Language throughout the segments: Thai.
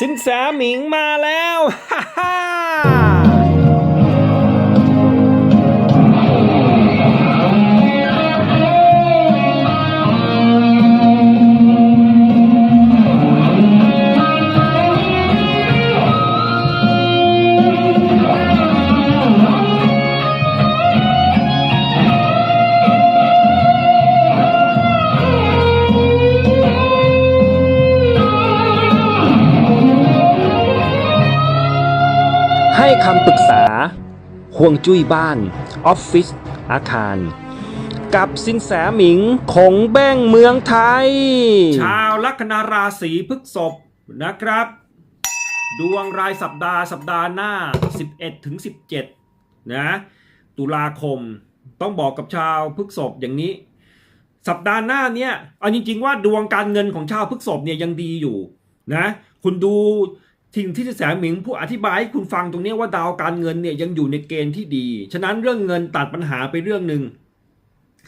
สินแสหมิงมาแล้วฮ่า ให้คำปรึกษาห่วงจุ้ยบ้าน ออฟฟิศอาคาร กับสินแสหมิงคงแบ้งเมืองไทย ชาวลัคนาราศีพฤกษภนะครับ ดวงรายสัปดาห์สัปดาห์หน้า 11ถึง17 นะ ตุลาคมต้องบอกกับชาวพฤกษภอย่างนี้ สัปดาห์หน้าเนี่ยเอาจริง ๆ ว่าดวงการเงินของชาวพฤกษภเนี่ยยังดีอยู่นะ คุณดู ทิ้งที่จะแสงหมิงผู้อธิบายให้คุณฟังตรงนี้ว่าดาวการเงินเนี่ยยังอยู่ในเกณฑ์ที่ดี ฉะนั้นเรื่องเงินตัดปัญหาไปเรื่องหนึ่ง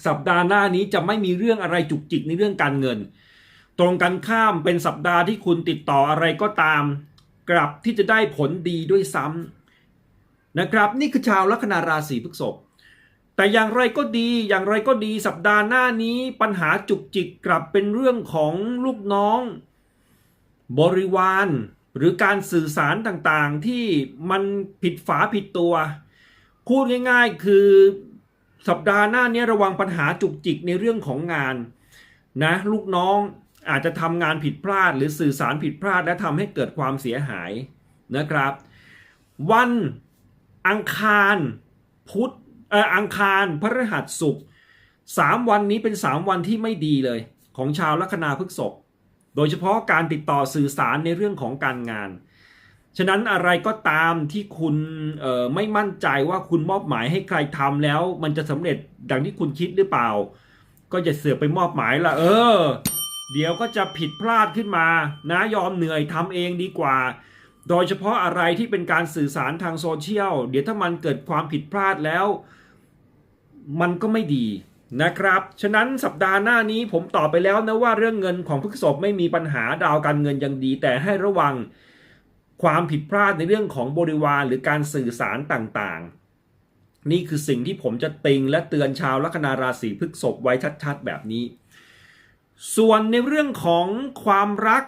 สัปดาห์หน้านี้จะไม่มีเรื่องอะไรจุกจิกในเรื่องการเงิน ตรงกันข้ามเป็นสัปดาห์ที่คุณติดต่ออะไรก็ตาม กลับที่จะได้ผลดีด้วยซ้ำนะครับ นี่คือชาวลัคนาราศีพฤษภแต่อย่างไรก็ดีอย่างไรก็ดีสัปดาห์หน้านี้ปัญหาจุกจิกกลับเป็นเรื่องของลูกน้อง บริวาร หรือการสื่อสารต่างๆที่มันผิดฝาผิดตัวพูดง่ายๆ คือสัปดาห์หน้านี้ระวังปัญหาจุกจิกในเรื่องของงานนะลูกน้องอาจจะทำงานผิดพลาด หรือสื่อสารผิดพลาดและทำให้เกิดความเสียหายนะครับ วันอังคารพุธเอ่ออังคารพฤหัสศุกร์สามวันนี้เป็นสามวันที่ไม่ดีเลย ของชาวลัคนาพฤกษภ โดยเฉพาะการติดต่อสื่อสารในเรื่องของการงาน ฉะนั้นอะไรก็ตามที่คุณไม่มั่นใจว่าคุณมอบหมายให้ใครทำแล้ว มันจะสำเร็จดังที่คุณคิดหรือเปล่า ก็จะเสือกไปมอบหมายละเออ เดี๋ยวก็จะผิดพลาดขึ้นมา นะยอมเหนื่อยทำเองดีกว่า โดยเฉพาะอะไรที่เป็นการสื่อสารทางโซเชียล เดี๋ยวถ้ามันเกิดความผิดพลาดแล้ว มันก็ไม่ดี นะครับ ฉะนั้นสัปดาห์หน้านี้ผมตอบไปแล้วนะว่าเรื่องเงินของพฤกษบไม่มีปัญหาดาวการเงินยังดี แต่ให้ระวังความผิดพลาดในเรื่องของบริวารหรือการสื่อสารต่างๆ นี่คือสิ่งที่ผมจะติงและเตือนชาวลัคนาราศีพฤกษภไว้ชัดๆ แบบนี้ ส่วนในเรื่องของความรัก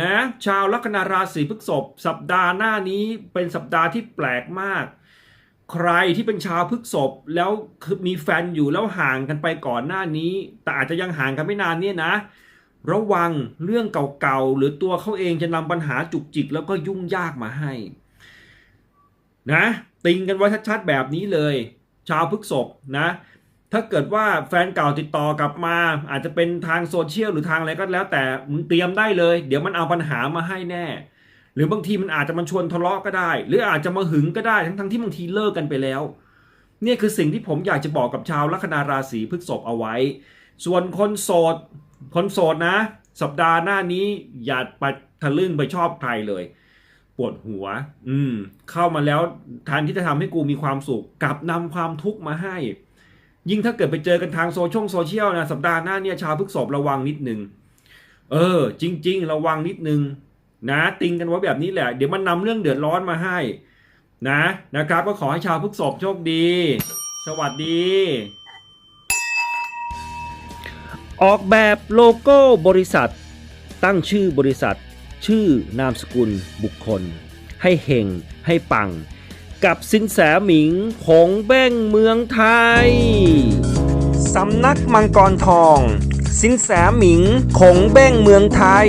นะชาวลัคนาราศีพฤกษภสัปดาห์หน้านี้เป็นสัปดาห์ที่แปลกมาก ใครที่เป็นชาวพฤกษภแล้วคือมีแฟนอยู่แล้วห่างกันไปก่อนหน้านี้ แต่อาจจะยังห่างกันไม่นานเนี่ยนะ ระวังเรื่องเก่าๆหรือตัวเขาเองจะนำปัญหาจุกจิกแล้วก็ยุ่งยากมาให้ นะ ติงกันไว้ชัดๆแบบนี้เลย ชาวพฤกษภนะ ถ้าเกิดว่าแฟนเก่าติดต่อกลับมา อาจจะเป็นทางโซเชียลหรือทางอะไรก็แล้วแต่มึงเตรียมได้เลย เดี๋ยวมันเอาปัญหามาให้แน่ รือบางทีมันอาจจะมันชวนทะเลาะก็ได้ หรืออาจจะมาหึงก็ได้ทั้งทั้งๆที่บางทีเลิกกันไปแล้ว เนี่ยคือสิ่งที่ผมอยากจะบอกกับชาวลัคนาราศีพฤษภเอาไว้ ส่วนคนโสด คนโสดนะ สัปดาห์หน้านี้อย่าไปทะลึ่งไปชอบใครเลย ปวดหัว อืม เข้ามาแล้วแทนที่จะทำให้กูมีความสุขกลับนำความทุกข์มาให้ ยิ่งถ้าเกิดไปเจอกันทางโซเชียลนะสัปดาห์หน้าเนี่ยชาวพฤษภระวังนิดนึง เออ จริง ๆ ระวังนิดนึง นะติงกันไว้แบบนี้แหละ เดี๋ยวมันนำเรื่องเดือดร้อนมาให้นะนะครับ ก็ขอให้ชาวพฤษภโชคดี สวัสดี ออกแบบโลโก้บริษัท ตั้งชื่อบริษัท ชื่อนามสกุลบุคคล ให้เฮงให้ปัง กับสินแสหมิงคงแบ้งเมืองไทย สำนักมังกรทอง สินแสหมิงคงแบ้งเมืองไทย